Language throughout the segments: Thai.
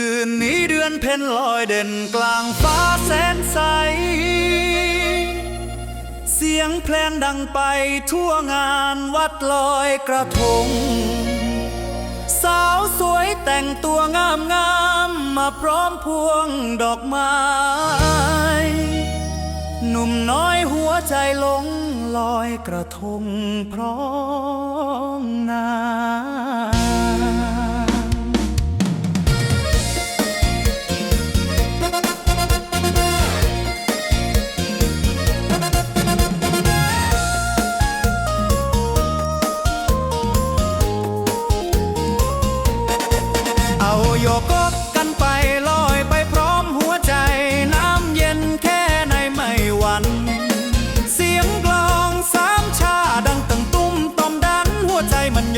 คืนนี้เดือนเพ็ญลอยเด่นกลางฟ้าแสนใส เสียงเพลงดังไปทั่วงานวัดลอยกระทง สาวสวยแต่งตัวงามงามมาพร้อมพวงดอกไม้ หนุ่มน้อยหัวใจหลงลอยกระทงพร้อมนางเอา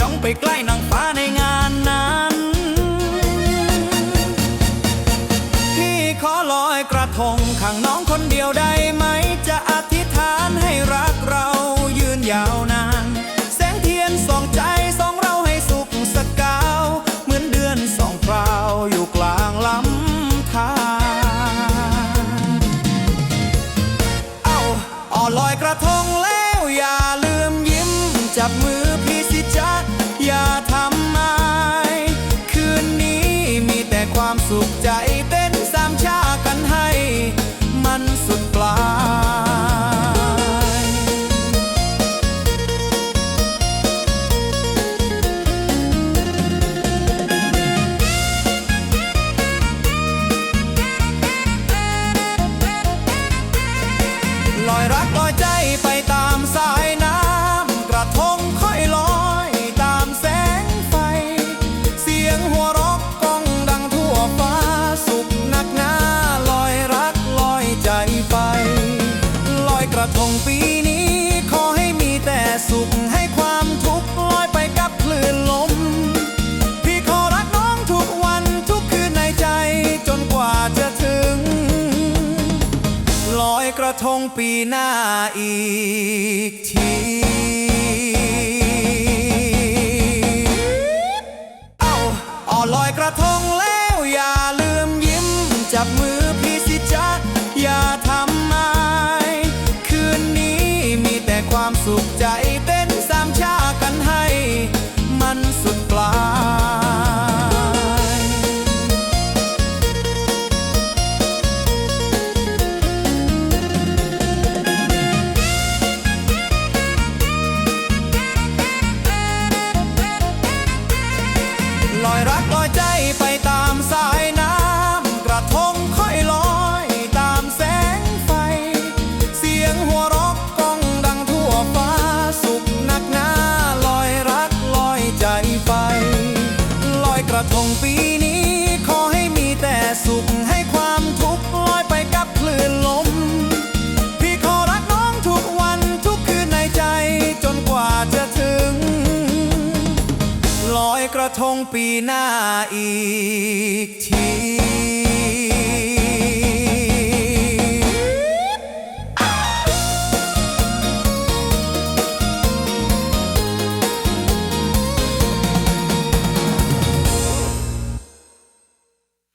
องไปใกล้นางฟ้าในงานนั้น พี่ขอลอยกระทงข้างน้องคนเดียวได้ไหม จะอธิษฐานให้รักเรายืนยาวนาน แสงเทียนส่องใจส่องเราให้สุขสกาว เหมือนเดือนส่องพราวอยู่กลางลำธารเอาอ่อลอยกระทงแล้วอย่าลืมยิ้มจับมือ ทงปีหน้าอีกทีเอาอ่อลอยกระทงแล้วอย่าลืมยิ้มจับมือพี่สิจ๊ะอย่าทำไมคืนนี้มีแต่ความสุขใจเต้นสามชากันให้ มันสุดปลาย ระทงปีหน้าอีกที